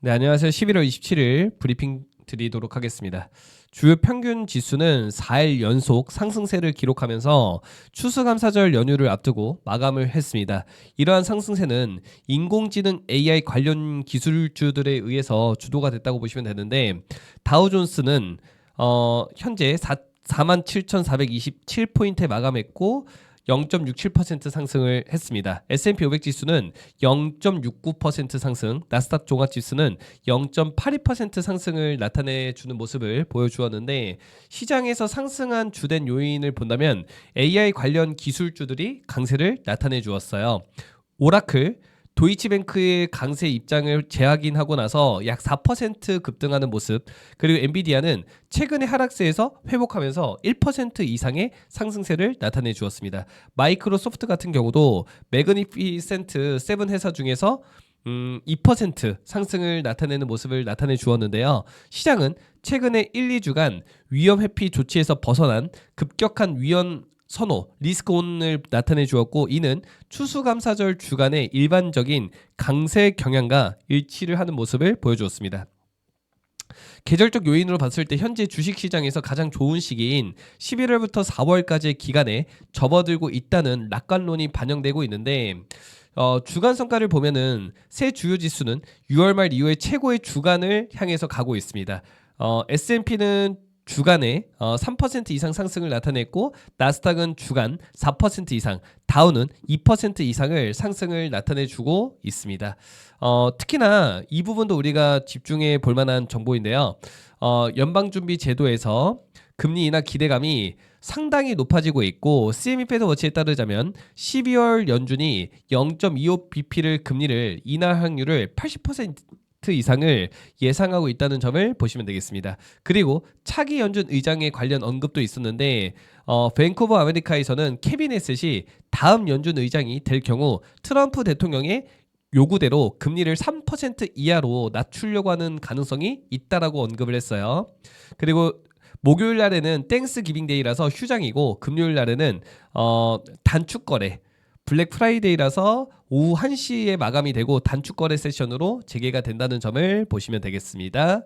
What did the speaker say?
네, 안녕하세요. 11월 27일 브리핑 드리도록 하겠습니다. 주요 평균 지수는 4일 연속 상승세를 기록하면서 추수감사절 연휴를 앞두고 마감을 했습니다. 이러한 상승세는 인공지능 AI 관련 기술주들에 의해서 주도가 됐다고 보시면 되는데 다우존스는 어, 현재 4, 47,427포인트에 마감했고 0.67% 상승을 했습니다. S&P 500 지수는 0.69% 상승, 나스닥 종합 지수는 0.82% 상승을 나타내 주는 모습을 보여주었는데 시장에서 상승한 주된 요인을 본다면 AI 관련 기술주들이 강세를 나타내 주었어요. 오라클 도이치뱅크의 강세 입장을 재확인하고 나서 약 4% 급등하는 모습 그리고 엔비디아는 최근의 하락세에서 회복하면서 1% 이상의 상승세를 나타내 주었습니다. 마이크로소프트 같은 경우도 매그니피센트 7 회사 중에서 음, 2% 상승을 나타내는 모습을 나타내 주었는데요. 시장은 최근에 1, 2주간 위험 회피 조치에서 벗어난 급격한 위험 선호, 리스크온을 나타내 주었고 이는 추수감사절 주간의 일반적인 강세 경향과 일치를 하는 모습을 보여주었습니다. 계절적 요인으로 봤을 때 현재 주식시장에서 가장 좋은 시기인 11월부터 4월까지의 기간에 접어들고 있다는 낙관론이 반영되고 있는데 어, 주간 성과를 보면은 새 주요 지수는 6월 말 이후에 최고의 주간을 향해서 가고 있습니다. 어, S&P는 주간에 어, 3% 이상 상승을 나타냈고 나스닥은 주간 4% 이상, 다우는 2% 이상을 상승을 나타내주고 있습니다. 어, 특히나 이 부분도 우리가 집중해 볼 만한 정보인데요. 어, 연방준비제도에서 금리 인하 기대감이 상당히 높아지고 있고 CME 패드 워치에 따르자면 12월 연준이 0.25 bp를 금리를 인하 확률을 80% 이상을 예상하고 있다는 점을 보시면 되겠습니다. 그리고 차기 연준 의장에 관련 언급도 있었는데 어, 밴쿠버 아메리카에서는 캐비넷이 다음 연준 의장이 될 경우 트럼프 대통령의 요구대로 금리를 3% 이하로 낮추려고 하는 가능성이 있다라고 언급을 했어요. 그리고 목요일 날에는 땡스 기빙 데이라서 휴장이고 금요일 날에는 어, 단축 거래 블랙 프라이데이라서 오후 1시에 마감이 되고 단축 거래 세션으로 재개가 된다는 점을 보시면 되겠습니다.